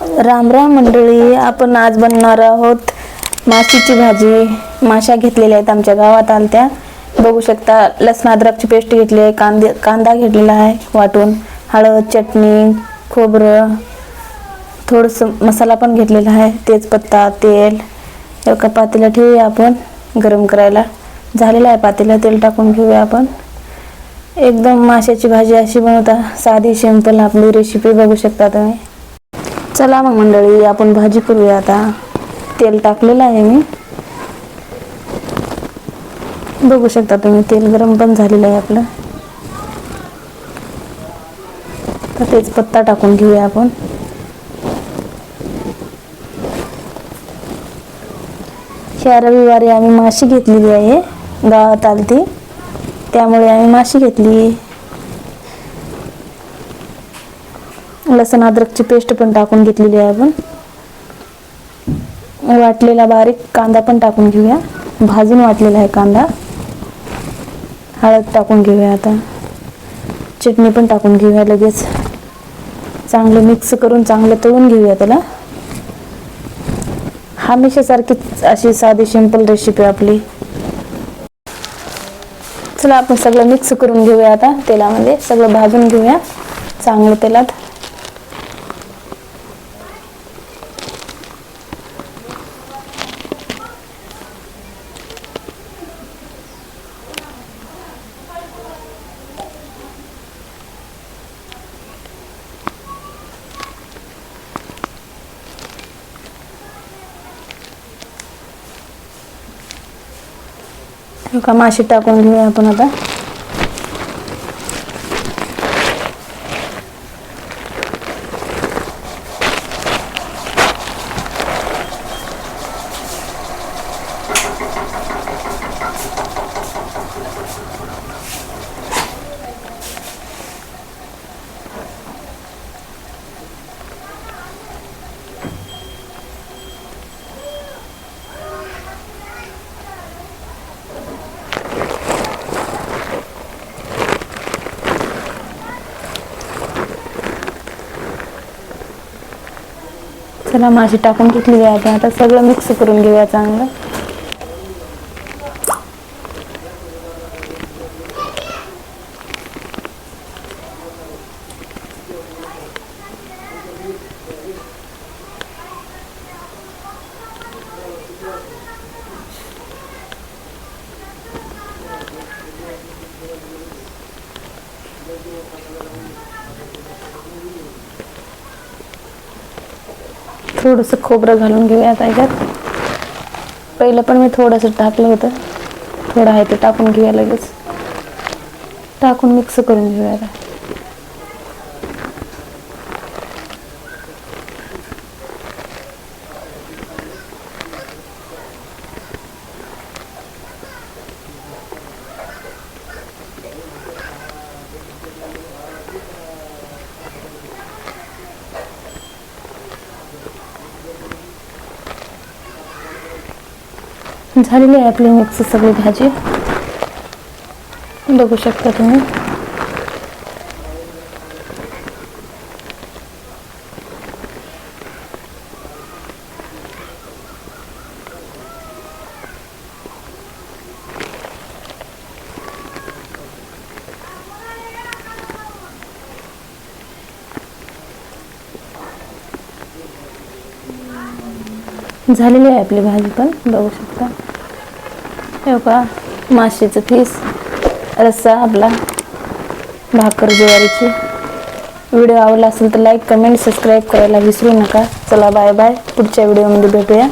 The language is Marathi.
राम राम मंडळी आपण आज बनणार आहोत माशीची भाजी. माशा घेतलेल्या आहेत आमच्या गावात आलत्या. बघू शकता लसण अद्रकची पेस्ट घेतली आहे कांदे कांदा घेतलेला आहे वाटून. हळद चटणी खोबरं थोडंसं मसाला पण घेतलेला आहे तेजपत्ता तेल. एका पातेला ठेवूया आपण गरम करायला. झालेलं आहे पातेला तेल टाकून घेऊया आपण. एकदम माशाची भाजी अशी बनवता साधी सिंपल आपली रेसिपी बघू शकता तुम्ही. चला मग मंडळी आपण भाजी करूया आता. तेल टाकलेलं आहे मी. बघू शकता तुम्ही तेल गरम पण झालेलं आहे आपलं. तर तेच पत्ता टाकून घेऊया आपण. ह्या रविवारी आम्ही माशी घेतलेली आहे गावात आलती. त्यामुळे आम्ही माशी घेतली. लसण अद्रकची पेस्ट पण टाकून घेतलेली आहे आपण. वाटलेला बारीक कांदा पण टाकून घेऊया. भाजून वाटलेला आहे कांदा. हळद टाकून घेऊया आता. चटणी पण टाकून घेऊया लगेच. चांगलं मिक्स करून चांगलं तळून घेऊया त्याला. हमेशासारखीच अशी साधी सिंपल रेसिपी आपली. चला आपण सगळं मिक्स करून घेऊया आता तेलामध्ये. सगळं भाजून घेऊया चांगलं तेलात. का माशी टाकून घेऊया आपण आता. चला माशी टाकून घेतली आहे. आपण आता सगळं मिक्स करून घेऊया चांगलं. थोडंसं खोबरं घालून घेऊया त्याच्यात पहिलं पण मी थोडंसं टाकलं होतं. थोडं आहे ते टाकून घेऊया लगेच. टाकून मिक्स करून घेऊया आता. झालेली आहे आपली मिक्स सगळी भाजी. बघू शकता तुम्ही. झालेली आहे आपली भाजी पण. बघू शकता. हे का माशीचं पीस रस्सा आपला. भाकर ज्वारीची. व्हिडिओ आवडला असेल तर लाईक कमेंट सबस्क्राईब करायला विसरू नका. चला बाय बाय पुढच्या व्हिडिओमध्ये भेटूया.